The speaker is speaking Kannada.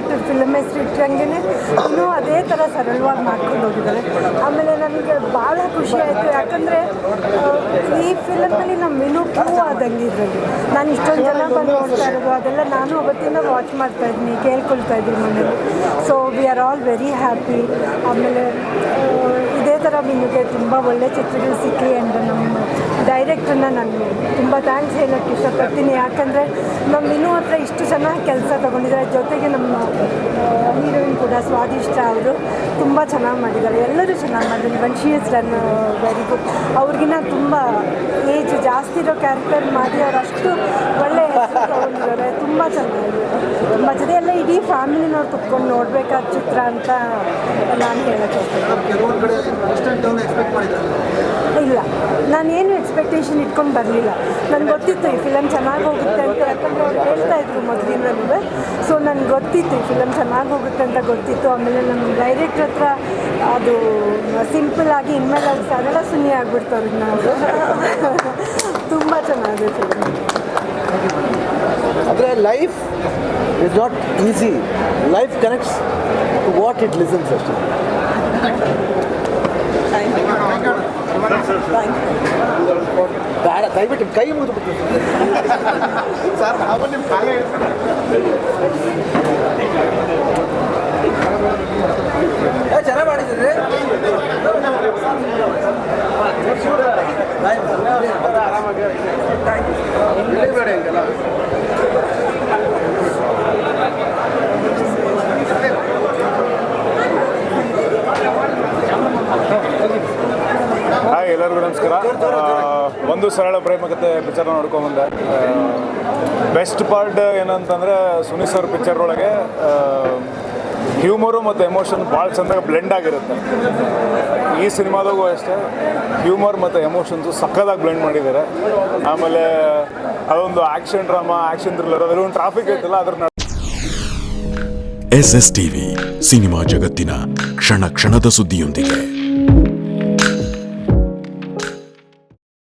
ಡೈರೆಕ್ಟರ್ ಫಿಲಮ್ ಹೆಸರು ಇಟ್ಟಂಗೆ ಇನ್ನೂ ಅದೇ ಥರ ಸರಳವಾಗಿ ಮಾಡ್ಕೊಂಡು ಹೋಗಿದ್ದಾರೆ ಆಮೇಲೆ ನನಗೆ ಭಾಳ ಖುಷಿ ಆಯಿತು. ಯಾಕಂದರೆ ಈ ಫಿಲಮಲ್ಲಿ ನಮ್ಮ ಮಿನು ಪ್ರೂವ್ ಆದಂಗೆ ಇದರಲ್ಲಿ. ನಾನು ಇಷ್ಟೊಂದು ಜನ ಬಂದು ನೋಡ್ತಾ ಇರೋದು. ಅದೆಲ್ಲ ನಾನು ಅವತ್ತಿಂದ ವಾಚ್ ಮಾಡ್ತಾ ಇದ್ದೀನಿ, ಕೇಳ್ಕೊಳ್ತಾ ಇದ್ದೀನಿ ಮನೇಲಿ so we are all very happy ಆಮೇಲೆ ಇದೇ ಥರ ನಿಮಗೆ ತುಂಬ ಒಳ್ಳೆ ಚಿತ್ರಗಳು ಸಿಕ್ಕಿ ಅಂತ ಡೈರೆಕ್ಟ್ರನ್ನ ನಾನು ತುಂಬ ಥ್ಯಾಂಕ್ಸ್ ಹೇಳೋಕ್ಕೆ ಇಷ್ಟಪಡ್ತೀನಿ. ಯಾಕಂದರೆ ನಮ್ಮ ಇನ್ನೂ ಹತ್ರ ಇಷ್ಟು ಚೆನ್ನಾಗಿ ಕೆಲಸ ತೊಗೊಂಡಿದ್ದಾರೆ. ಜೊತೆಗೆ ನಮ್ಮ ಹೀರೋಯಿನ್ ಕೂಡ ಸ್ವಾದಿಷ್ಟ ಅವರು ತುಂಬ ಚೆನ್ನಾಗಿ ಮಾಡಿದ್ದಾರೆ. ಎಲ್ಲರೂ ಚೆನ್ನಾಗಿ ಮಾಡಿದ್ದಾರೆ. Even she ran very good ಅವ್ರಿಗಿನ್ನ ತುಂಬ ಏಜ್ ಜಾಸ್ತಿ ಇರೋ ಕ್ಯಾರೆಕ್ಟರ್ ಮಾಡಿ ಅವ್ರು ಅಷ್ಟು ಒಳ್ಳೆ ತೊಗೊಂಡಿದ್ದಾರೆ. ತುಂಬ ಚೆನ್ನಾಗಿದೆ. ಎಲ್ಲ ಇಡೀ ಫ್ಯಾಮಿಲಿನವ್ರು ಕುತ್ಕೊಂಡು ನೋಡಬೇಕಾದ ಚಿತ್ರ ಅಂತ ನಾನು ಹೇಳೋಕ್ಕೆ ಎಕ್ಸ್ಪೆಕ್ಟೇಷನ್ ಇಟ್ಕೊಂಡು ಬರಲಿಲ್ಲ. ನನಗೆ ಗೊತ್ತಿತ್ತು ಈ ಫಿಲಮ್ ಚೆನ್ನಾಗಿ ಹೋಗುತ್ತೆ ಅಂತ. ಯಾಕಂದರೆ ಅವ್ರು ಹೇಳ್ತಾ ಇದ್ರು ಮೊದಲಿಂದಲೂ ಸೊ ನನಗೆ ಗೊತ್ತಿತ್ತು ಈ ಫಿಲಮ್ ಚೆನ್ನಾಗಿ ಹೋಗುತ್ತೆ ಅಂತ ಗೊತ್ತಿತ್ತು. ಆಮೇಲೆ ನಮ್ಮ ಡೈರೆಕ್ಟ್ರ್ ಹತ್ರ ಅದು ಸಿಂಪಲ್ ಆಗಿ ಇನ್ಮೇಲೆ ಅದು ಸರಳ ಸುನ್ನಿ ಆಗ್ಬಿಡ್ತು ಅವ್ರಿಗೆ ನಾವು. ತುಂಬ ಚೆನ್ನಾಗಿದೆ ಫಿಲಮ್ ಅಂದರೆ life is not easy life connects to what it listens ಅಷ್ಟೇ ಬೇಡ ದಯವಿಟ್ಟು ಕೈ ಮುಗಿದು ಬಿಟ್ಟು. ಸರ್ ನಾವು ನಿಮ್ಮ ಕಾಲೇ ಚೆನ್ನಾಗಿ ಮಾಡಿದ್ದೀರಿ ಹಾಯ್ ಆ, ಒಂದು ಸರಳ ಪ್ರೇಮಕತೆ ಪಿಕ್ಚರ್ನ ನೋಡ್ಕೊಂಬಂದೆ ಬೆಸ್ಟ್ ಪಾರ್ಟ್ ಏನಂತಂದ್ರೆ ಸುನಿ ಸರ್ ಪಿಕ್ಚರ್ ಒಳಗೆ ಹ್ಯೂಮರು ಮತ್ತು ಎಮೋಷನ್ ಭಾಳ ಚೆಂದಾಗಿ ಬ್ಲೆಂಡ್ ಆಗಿರುತ್ತೆ. ಈ ಸಿನಿಮಾದಾಗೂ ಅಷ್ಟೇ ಹ್ಯೂಮರ್ ಮತ್ತು ಎಮೋಷನ್ಸು ಸಕ್ಕದಾಗಿ ಬ್ಲೆಂಡ್ ಮಾಡಿದ್ದಾರೆ. ಆಮೇಲೆ ಅದೊಂದು ಆ್ಯಕ್ಷನ್ ಡ್ರಾಮಾ ಆ್ಯಕ್ಷನ್ ಥ್ರಿಲ್ಲರ್ ಅದರಲ್ಲಿ ಒಂದು ಟ್ರಾಫಿಕ್ ಐತಲ್ಲ ಅದ್ರ ಎಸ್ ಎಸ್ ಟಿವಿ ಸಿನಿಮಾ ಜಗತ್ತಿನ ಕ್ಷಣ ಕ್ಷಣದ ಸುದ್ದಿಯೊಂದಿಗೆ.